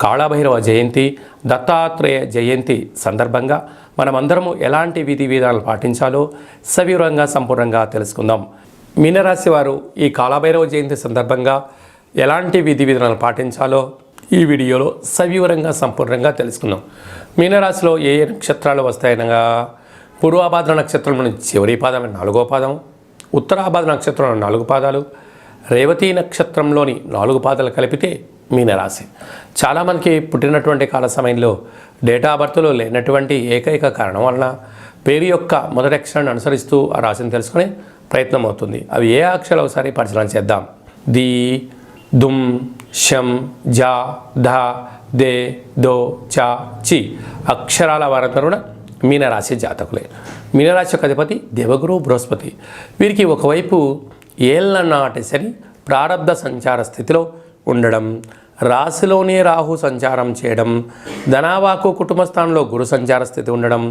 కాళభైరవ జయంతి దత్తాత్రేయ జయంతి సందర్భంగా మనమందరము ఎలాంటి విధి విధానాలు పాటించాలో సవివరంగా సంపూర్ణంగా తెలుసుకుందాం. మీనరాశి వారు ఈ కాళభైరవ జయంతి సందర్భంగా ఎలాంటి విధి విధానాలు పాటించాలో ఈ వీడియోలో సవివరంగా సంపూర్ణంగా తెలుసుకుందాం. మీనరాశిలో ఏ ఏ నక్షత్రాలు వస్తాయనగా? పూర్వాభాద్ర నక్షత్రంలోని చివరి పాదం నాలుగో పాదం ఉత్తరాభాద్ర నక్షత్రంలో నాలుగు పాదాలు రేవతి నక్షత్రంలోని నాలుగు పాదాలు కలిపితే మీనరాశి. చాలామందికి పుట్టినటువంటి కాల సమయంలో డేటా బర్త్లో లేనటువంటి ఏకైక కారణం వలన పేరు యొక్క మొదటి అక్షరాన్ని అనుసరిస్తూ ఆ రాశిని తెలుసుకునే ప్రయత్నం అవుతుంది. అవి ఏ అక్షరాలు ఒకసారి పరిశీలన చేద్దాం. ది దుమ్ షం జా ధ దే దో చా చి అక్షరాల వారందరూ కూడా మీనరాశి జాతకులే. మీనరాశి యొక్క అధిపతి దేవగురు బృహస్పతి. వీరికి ఒకవైపు ఏళ్ళ నాటి సరి ప్రారంధ సంచార స్థితిలో ఉండడం రాశిలోనే రాహు సంచారం చేయడం ధనావాకు కుటుంబ స్థానంలో గురు సంచార స్థితి ఉండడం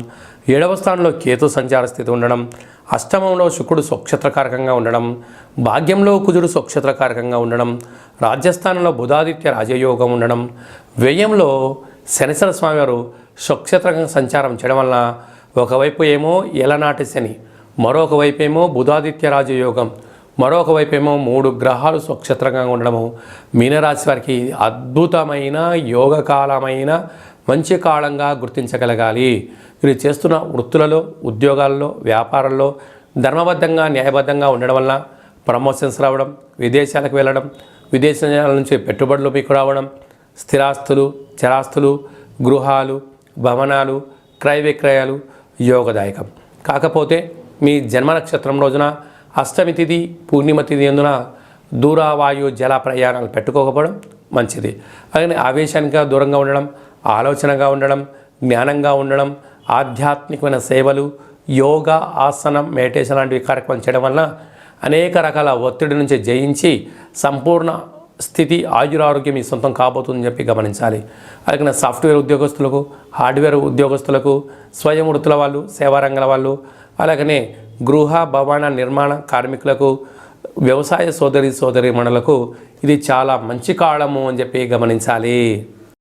ఏడవ స్థానంలో కేతు సంచార స్థితి ఉండడం అష్టమంలో శుక్రుడు స్వక్షత్రకారకంగా ఉండడం భాగ్యంలో కుజుడు స్వక్షత్రకారకంగా ఉండడం రాజ్యస్థానంలో బుధాదిత్య రాజయోగం ఉండడం వ్యయంలో శనిశ్వర స్వామివారు స్వక్షత్రకంగా సంచారం చేయడం వలన ఒకవైపు ఏమో ఎలనాటి శని మరొక వైపు ఏమో బుధాదిత్య రాజయోగం మరొక వైపు ఏమో మూడు గ్రహాలు స్వక్షత్రంగా ఉండడము. మీనరాశి వారికి అద్భుతమైన యోగకాలమైన మంచి కాలంగా గుర్తించగలగాలి. వీరు చేస్తున్న వృత్తులలో ఉద్యోగాల్లో వ్యాపారంలో ధర్మబద్ధంగా న్యాయబద్ధంగా ఉండడం వల్ల ప్రమోషన్స్ రావడం విదేశాలకు వెళ్ళడం విదేశాల నుంచి పెట్టుబడులు మీకు రావడం స్థిరాస్తులు చరాస్తులు గృహాలు భవనాలు క్రయ విక్రయాలు యోగదాయకం. కాకపోతే మీ జన్మ నక్షత్రం రోజున అష్టమి తిథి పూర్ణిమ తిథి ఎందున దూరావాయు జల ప్రయాణాలు పెట్టుకోకపోవడం మంచిది. అలాగే ఆవేశానికి దూరంగా ఉండడం ఆలోచనగా ఉండడం జ్ఞానంగా ఉండడం ఆధ్యాత్మికమైన సేవలు యోగా ఆసనం మెడిటేషన్ లాంటివి కార్యక్రమం చేయడం వలన అనేక రకాల ఒత్తిడి నుంచి జయించి సంపూర్ణ స్థితి ఆయురారోగ్యం మీ సొంతం కాబోతుందని చెప్పి గమనించాలి. అలాగే సాఫ్ట్వేర్ ఉద్యోగస్తులకు హార్డ్వేర్ ఉద్యోగస్తులకు స్వయం వృత్తుల వాళ్ళు సేవారంగాల వాళ్ళు అలాగనే గృహ భవన నిర్మాణ కార్మికులకు వ్యవసాయ సోదరి సోదరి మణులకు ఇది చాలా మంచి కాలము అని చెప్పి గమనించాలి.